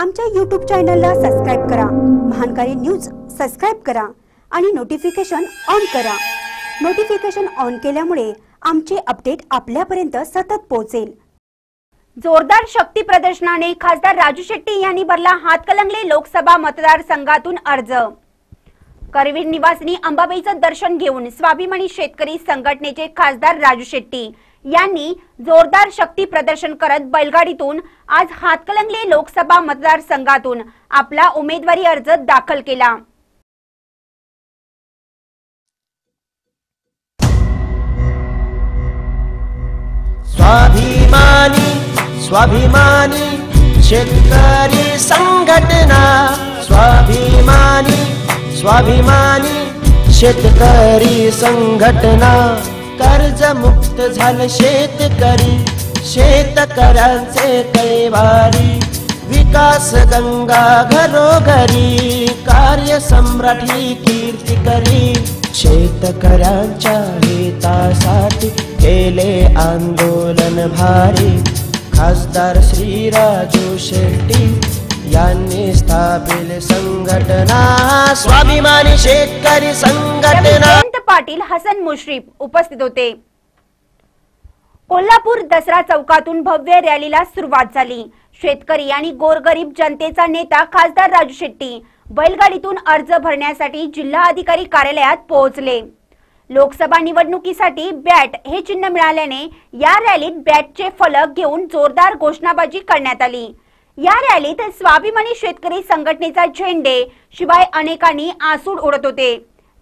आमच्या यूट्यूब चॅनलला सबस्क्राईब करा. महानकारी न्यूज सबस्क्राईब करा आणि नोटिफिकेशन ऑन करा. नोटिफिकेशन ऑन केल्यामुळे आमचे अपडेट आपल्यापर्यंत सतत पोहोचेल. जोरदार शक्ती प्रदर्शनाने खासदार राजू शेट्टी यांनी भरला हातकलंगले लोकसभा मतदारसंघातून अर्ज. करवीर निवासनी अंबाबाईचं दर्शन घेऊन स्वाभिमानी शेतकरी संघटनेचे खासदार राजू शेट्टी. यांनी जोरदार शक्ती प्रदर्शन करत बैलगाडीतून आज हातकलंगले लोकसभा मतदारसंघातून आपला उमेदवारी अर्ज दाखल केला. स्वाभिमानी स्वाभिमानी शेतकरी संघटना स्वाभिमानी स्वाभिमानी शेतकरी संघटना. कर्जमुक्त झालं शेतकरी. शेतकऱ्यांचे कैवारी. विकास गंगा घरोघरी. कार्य सम्राट ही कीर्ती करी. शेतकऱ्यांच्या हितासाठी केले आंदोलन भारी. खासदार श्री राजू शेट्टी यांनी स्थापिल संघटना. स्वाभिमानी शेतकरी संघटना. पाटील हसन मुश्रीफ उपस्थित होते. कोल्हापूर दसरा चौकातून भव्य रॅलीला सुरुवात झाली. शेतकरी आणि गोरगरीब जनतेचा नेता खासदार राजू शेट्टी बैलगाडीतून अर्ज भरण्यासाठी जिल्हा अधिकारी कार्यालयात पोहोचले. लोकसभा निवडणुकीसाठी बॅट हे चिन्ह मिळाल्याने या रॅलीत बॅटचे फलक घेऊन जोरदार घोषणाबाजी करण्यात आली. या रॅलीत स्वाभिमानी शेतकरी संघटनेचा झेंडे शिवाय अनेकांनी आसूड उडत होते.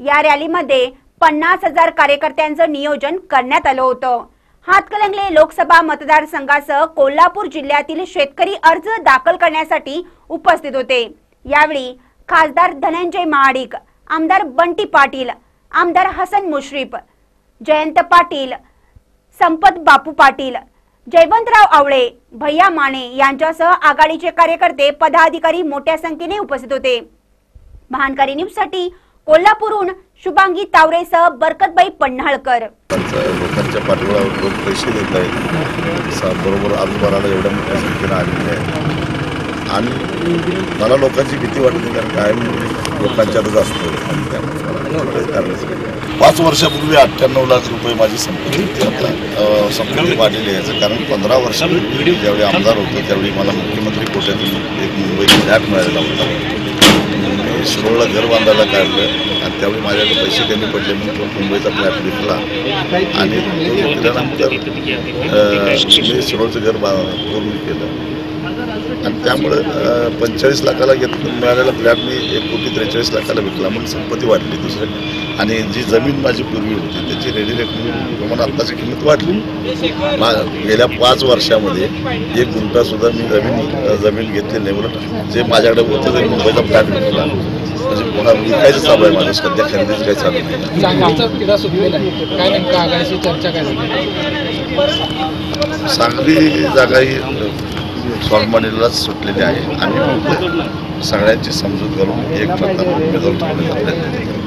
या रॅलीमध्ये पन्नास हजार कार्यकर्त्यांचं नियोजन करण्यात आलं होतं. हातकलंगले लोकसभा मतदारसंघासह कोल्हापूर जिल्ह्यातील शेतकरी अर्ज दाखल करण्यासाठी उपस्थित होते. यावेळी खासदार धनंजय महाडिक आमदार बंटी पाटील आमदार हसन मुश्रीफ जयंत पाटील संपत बापू पाटील जयवंतराव आवळे भैया माने यांच्यासह आघाडीचे कार्यकर्ते पदाधिकारी मोठ्या संख्येने उपस्थित होते. महानकारी न्यूजसाठी कोल्हापूरहून शुभांगी तावरेसह बरकतबाई पन्हाळकर. लोकांचा- लोकांच्या पाठबळावर लोक पैसे देत आहेत. बरोबर आजूबाजूला एवढ्या मोठ्या संख्येनं आलेले आहेत. आणि मला लोकांची भीती वाटत कारण कायम लोकांच्यातच असतो. पाच वर्षापूर्वी अठ्ठ्याण्णव लाख रुपये माझी संपत्ती होती. आता संपत्ती वाढलेली आहे. याचं कारण पंधरा वर्षापूर्वी ज्यावेळी आमदार होतो त्यावेळी मला मुख्यमंत्री कोट्यातून एक मुंबईत फ्लॅट मिळालेला होता. शिरोळला घर बांधायला काढलं आणि त्यावेळी माझ्याकडे पैसे कमी पडले म्हणून तो मुंबईचा फ्लॅट विकला आणि विकल्यानंतर मी शिरोळचं घर बा पूर्ण केलं आणि त्यामुळं पंचेचाळीस लाखाला घेत मिळालेला फ्लॅट मी एक कोटी त्रेचाळीस लाखाला विकला म्हणून संपत्ती वाढली दुसऱ्या आणि जी जमीन माझी पूर्वी होती त्याची रेडी रेकमेंड प्रमाण आत्ताची किंमत वाढली. मा गेल्या पाच वर्षामध्ये एक गुंठासुद्धा मी जमीन जमीन घेतली नाही. उलट जे माझ्याकडे होतं ते मुंबईचा फ्लॅट विकला. म्हणजे पुन्हा विकायचं चालू आहे माझं सध्या खरेदीच काही चालू नाही. सांगली जागा ही स्वाभिमानीलाच सुटलेली आहे. आणि सगळ्यांची समजूत करून एक प्रकार उमेदवार ठेवण्याचा प्रयत्न